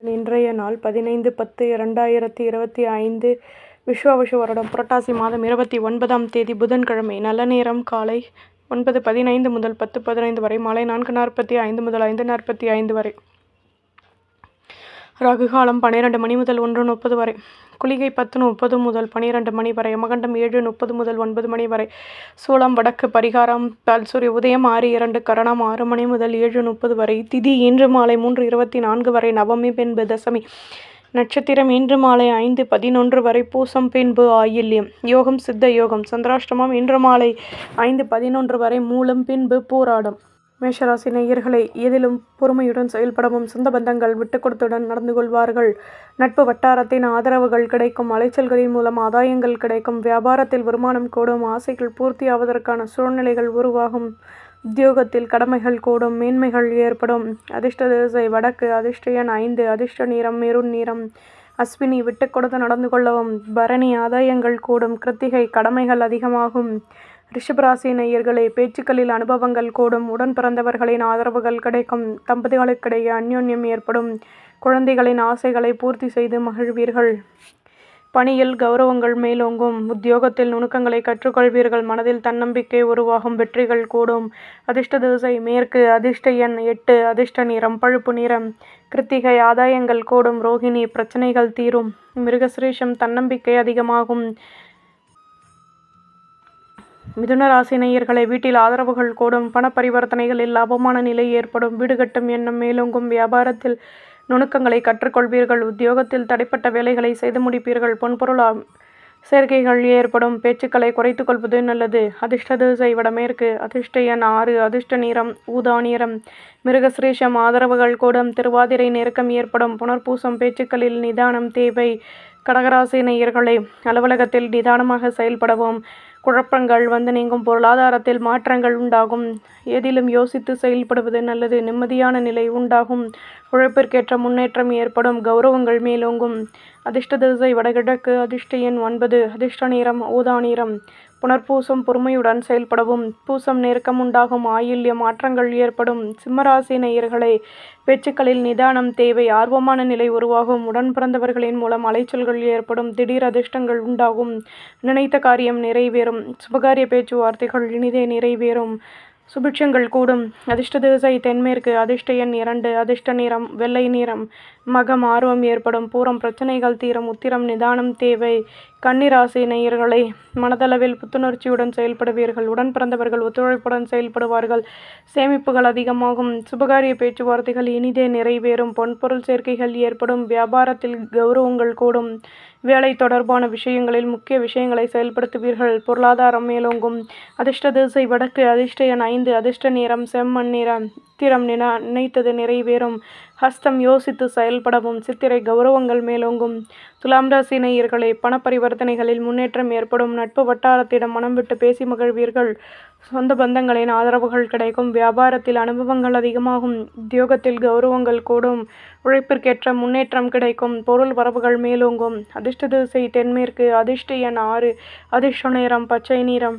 இன்றைய நாள் பதினைந்து பத்து இரண்டாயிரத்தி இருபத்தி ஐந்து விஸ்வாவசு வருடம். புரட்டாசி மாதம் இருபத்தி ஒன்பதாம் தேதி புதன்கிழமை நல்ல நேரம் காலை ஒன்பது பதினைந்து முதல் பத்து பதினைந்து வரை மாலை நான்கு நாற்பத்தி ஐந்து முதல் ஐந்து நாற்பத்தி ஐந்து வரை. ராகு காலம் பன்னிரெண்டு மணி முதல் ஒன்று முப்பது வரை. குளிகை பத்து முப்பது முதல் பன்னிரெண்டு மணி வரை. யமகண்டம் ஏழு முப்பது முதல் ஒன்பது மணி வரை. சூளம் வடக்கு பரிகாரம் பல்சூரிய உதயம் ஆறு இரண்டு கரணம் ஆறு மணி முதல் ஏழு முப்பது வரை. திதி இன்று மாலை மூன்று இருபத்தி நான்கு வரை. நவமி பின்பு தசமி. நட்சத்திரம் இன்று மாலை ஐந்து பதினொன்று வரை. பூசம் பின்பு ஆயில்யம். யோகம் சித்த யோகம். சந்திராஷ்டமம் இன்று மாலை ஐந்து பதினொன்று வரை. மூலம் பின்பு போராடம். மேஷராசி நேயர்களை எதிலும் பொறுமையுடன் செயல்படவும் சொந்த பந்தங்கள் விட்டு கொடுத்துடன் நடந்து கொள்வார்கள். நட்பு வட்டாரத்தின் ஆதரவுகள் கிடைக்கும் அலைச்சல்களின் மூலம் ஆதாயங்கள் கிடைக்கும் வியாபாரத்தில் வருமானம் கூடும் ஆசைகள் பூர்த்தியாவதற்கான சூழ்நிலைகள் உருவாகும் உத்தியோகத்தில் கடமைகள் கூடும் மேன்மைகள் ஏற்படும். அதிர்ஷ்ட திசை வடக்கு அதிர்ஷ்ட எண் ஐந்து அதிர்ஷ்ட நீரம் மெருண் நீரம் அஸ்வினி விட்டு கொடுத்து நடந்து கொள்ளவும் பரணி ஆதாயங்கள் கூடும் கிருத்திகை கடமைகள் அதிகமாகும். ரிஷபராசி நேயர்களே பேச்சுக்களில் அனுபவங்கள் கூடும். உடன் பிறந்தவர்களின் ஆதரவுகள் கிடைக்கும். தம்பதிகளுக்கிடையே அந்யோன்யம் ஏற்படும். குழந்தைகளின் ஆசைகளை பூர்த்தி செய்து மகிழ்வீர்கள். பணியில் கௌரவங்கள் மேலோங்கும். உத்தியோகத்தில் நுணுக்கங்களை கற்றுக்கொள்வீர்கள். மனதில் தன்னம்பிக்கை உருவாகும். வெற்றிகள் கூடும். அதிர்ஷ்ட திசை மேற்கு அதிர்ஷ்ட எண் எட்டு அதிர்ஷ்ட நிறம் பழுப்பு நிறம். கிருத்திகை ஆதாயங்கள் கூடும். ரோகிணி பிரச்சனைகள் தீரும். மிருகசிரேஷம் தன்னம்பிக்கை அதிகமாகும். மிதுன ராசி நேயர்களை வீட்டில் ஆதரவுகள் கூடும் பண பரிவர்த்தனைகளில் லாபமான நிலை ஏற்படும். வீடு கட்டும் எண்ணம் மேலோங்கும் வியாபாரத்தில் நுணுக்கங்களை கற்றுக்கொள்வீர்கள். உத்தியோகத்தில் தடைப்பட்ட வேலைகளை செய்து முடிப்பீர்கள். பொன்பொருள் சேர்க்கைகள் ஏற்படும். பேச்சுக்களை குறைத்து கொள்வது நல்லது. அதிர்ஷ்ட திசை வடமேற்கு அதிர்ஷ்ட எண் ஆறு அதிர்ஷ்ட நிறம் ஊதா நிறம். மிருகசிரேஷம் ஆதரவுகள் கூடும் திருவாதிரை நெருக்கம் ஏற்படும். புனர்பூசம் பேச்சுக்களில் நிதானம் தேவை. கடகராசி நேயர்களை அலுவலகத்தில் நிதானமாக செயல்படவும் குழப்பங்கள் வந்து நீங்கும் பொருளாதாரத்தில் மாற்றங்கள் உண்டாகும். எதிலும் யோசித்து செயல்படுவது நல்லது. நிம்மதியான நிலை உண்டாகும். உழைப்பிற்கேற்ற முன்னேற்றம் ஏற்படும். கௌரவங்கள் மேலோங்கும். அதிர்ஷ்ட திசை வடகிழக்கு. அதிர்ஷ்ட எண் ஒன்பது. அதிர்ஷ்ட நிறம் ஊதா நிறம். புனர்பூசம் பொறுமையுடன் செயல்படவும் பூசம் நெருக்கம் உண்டாகும் ஆயுள்ய மாற்றங்கள் ஏற்படும். சிம்மராசி நேயர்களை பேச்சுக்களில் நிதானம் தேவை ஆர்வமான நிலை உருவாகும். உடன் பிறந்தவர்களின் மூலம் அலைச்சல்கள் ஏற்படும் திடீர் அதிர்ஷ்டங்கள் உண்டாகும். நினைத்த காரியம் நிறைவேறும். சுபகாரிய பேச்சுவார்த்தைகள் இனிதே நிறைவேறும். சுபிட்சங்கள் கூடும். அதிர்ஷ்ட திசை தென்மேற்கு அதிர்ஷ்ட எண் இரண்டு அதிர்ஷ்ட நிறம் வெள்ளை நிறம். மகம் ஆர்வம் ஏற்படும் பூரம் பிரச்சனைகள் தீரம் உத்திரம் நிதானம் தேவை. கன்னிராசி நேயர்களை மனதளவில் புத்துணர்ச்சியுடன் செயல்படுவீர்கள். உடன் பிறந்தவர்கள் ஒத்துழைப்புடன் செயல்படுவார்கள். சேமிப்புகள் அதிகமாகும். சுபகாரிய பேச்சுவார்த்தைகள் இனிதே நிறைவேறும். பொன்பொருள் சேர்க்கைகள் ஏற்படும். வியாபாரத்தில் கௌரவங்கள் கூடும். வேலை தொடர்பான விஷயங்களில் முக்கிய விஷயங்களை செயல்படுத்துவீர்கள். பொருளாதாரம் மேலோங்கும். அதிர்ஷ்ட திசை வடக்கு அதிர்ஷ்ட எண் ஐந்து அதிர்ஷ்ட நிறம் செம்மண் நிறம். சித்திரம் நின நினைத்தது நிறைவேறும். ஹஸ்தம் யோசித்து செயல்படவும் சித்திரை கௌரவங்கள் மேலோங்கும். துலாம் ராசி நேயர்களே பணப்பரிவர்த்தனைகளில் முன்னேற்றம் ஏற்படும். நட்பு வட்டாரத்திடம் மனம் விட்டு பேசி மகிழ்வீர்கள். சொந்த பந்தங்களின் ஆதரவுகள் கிடைக்கும். வியாபாரத்தில் அனுபவங்கள் அதிகமாகும். உத்தியோகத்தில் கௌரவங்கள் கூடும். உழைப்பிற்கேற்ற முன்னேற்றம் கிடைக்கும். பொருள் வரவுகள் மேலோங்கும். அதிர்ஷ்ட திசை தென்மேற்கு அதிர்ஷ்ட எண் ஆறு. அதிர்ஷ்ட நேரம் பச்சை நிறம்.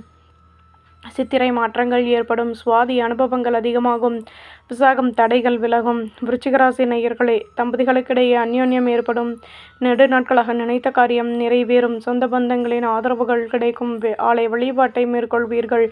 சித்திரை மாற்றங்கள் ஏற்படும். சுவாதி அனுபவங்கள் அதிகமாகும். விசாகம் தடைகள் விலகும். விருச்சிகராசி நேயர்களே தம்பதிகளுக்கிடையே அந்யோன்யம் ஏற்படும். நெடு நாட்களாக நினைத்த காரியம் நிறைவேறும். சொந்த பந்தங்களின் ஆதரவுகள் கிடைக்கும். ஆலை வழிபாட்டை மேற்கொள்வீர்கள்.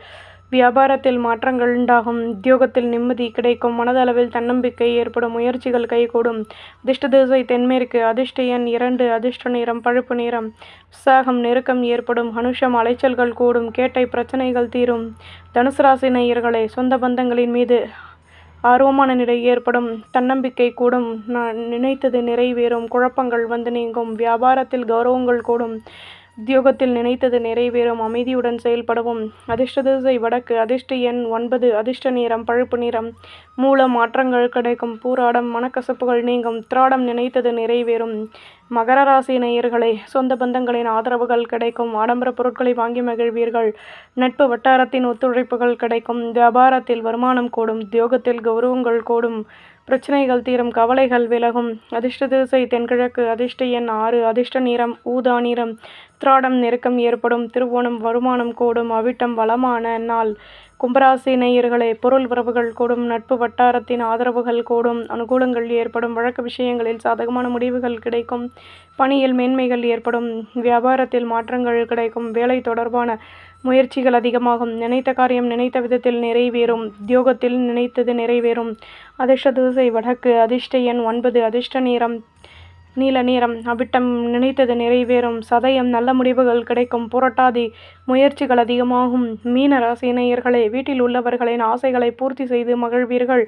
வியாபாரத்தில் மாற்றங்கள் உண்டாகும். உத்தியோகத்தில் நிம்மதி கிடைக்கும். மனதளவில் தன்னம்பிக்கை ஏற்படும். முயற்சிகள் கைகூடும். அதிர்ஷ்ட திசை தென்மேற்கு. அதிர்ஷ்ட எண் இரண்டு. அதிர்ஷ்ட நிறம் பழுப்பு நிறம். உற்சாகம் நெருக்கம் ஏற்படும். அனுஷம் அலைச்சல்கள் கூடும். கேட்டை பிரச்சனைகள் தீரும். தனுசு ராசி நேயர்களே சொந்த பந்தங்களின் மீது ஆர்வமான நிலை ஏற்படும். தன்னம்பிக்கை கூடும். நான் நினைத்தது நிறைவேறும். குழப்பங்கள் வந்து நீங்கும். வியாபாரத்தில் கௌரவங்கள் கூடும். உத்தியோகத்தில் நினைத்தது நிறைவேறும் அமைதியுடன் செயல்படவும். அதிர்ஷ்ட திசை வடக்கு அதிர்ஷ்ட எண் ஒன்பது அதிர்ஷ்ட நிறம் பழுப்பு நிறம். மூல மாற்றங்கள் கிடைக்கும் பூராடம் மனக்கசப்புகள் நீங்கும் திராடம் நினைத்தது நிறைவேறும். மகர ராசி நேயர்களே சொந்த பந்தங்களின் ஆதரவுகள் கிடைக்கும் ஆடம்பர பொருட்களை வாங்கி மகிழ்வீர்கள். நட்பு வட்டாரத்தின் ஒத்துழைப்புகள் கிடைக்கும் வியாபாரத்தில் வருமானம் கூடும் உத்தியோகத்தில் கௌரவங்கள் கூடும். பிரச்சனைகள் தீரும் கவலைகள் விலகும். அதிர்ஷ்ட திசை தென்கிழக்கு அதிர்ஷ்ட எண் ஆறு அதிர்ஷ்ட நிறம் ஊதா நிறம். திராடம் நெருக்கம் ஏற்படும் திருவோணம் வருமானம் கூடும் அவிட்டம் வளமான நாள். கும்பராசி நேயர்களே பொருள் உறவுகள் கூடும் நட்பு வட்டாரத்தின் ஆதரவுகள் கூடும் அனுகூலங்கள் ஏற்படும் வழக்கு விஷயங்களில் சாதகமான முடிவுகள் கிடைக்கும் பணியில் மேன்மைகள் ஏற்படும் வியாபாரத்தில் மாற்றங்கள் கிடைக்கும் வேலை தொடர்பான முயற்சிகள் அதிகமாகும் நினைத்த காரியம் நினைத்த விதத்தில் நிறைவேறும் உத்தியோகத்தில் நினைத்தது நிறைவேறும் அதிர்ஷ்ட தூசை வடக்கு அதிர்ஷ்ட எண் ஒன்பது அதிர்ஷ்ட நேரம் நீல நேரம் அவிட்டம் நினைத்தது நிறைவேறும். சதயம் நல்ல முடிவுகள் கிடைக்கும். புரட்டாதி முயற்சிகள் அதிகமாகும். மீன ராசினியர்களே வீட்டில் உள்ளவர்களின் ஆசைகளை பூர்த்தி செய்து மகிழ்வீர்கள்.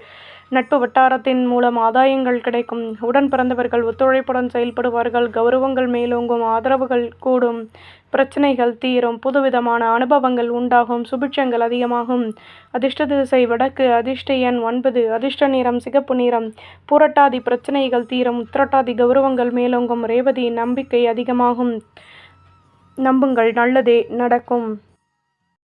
நட்பு வட்டாரத்தின் மூலம் ஆதாயங்கள் கிடைக்கும். உடன் பிறந்தவர்கள் ஒத்துழைப்புடன் செயல்படுவார்கள். கௌரவங்கள் மேலோங்கும் ஆதரவுகள் கூடும். பிரச்சனைகள் தீரும். புதுவிதமான அனுபவங்கள் உண்டாகும். சுபிட்சங்கள் அதிகமாகும். அதிர்ஷ்ட திசை வடக்கு அதிர்ஷ்ட எண் ஒன்பது அதிர்ஷ்ட நிறம் சிகப்பு நிறம். புரட்டாதி பிரச்சனைகள் தீரும். உத்திரட்டாதி கௌரவங்கள் மேலோங்கும். ரேவதி நம்பிக்கை அதிகமாகும். நம்புங்கள். நல்லதே நடக்கும்.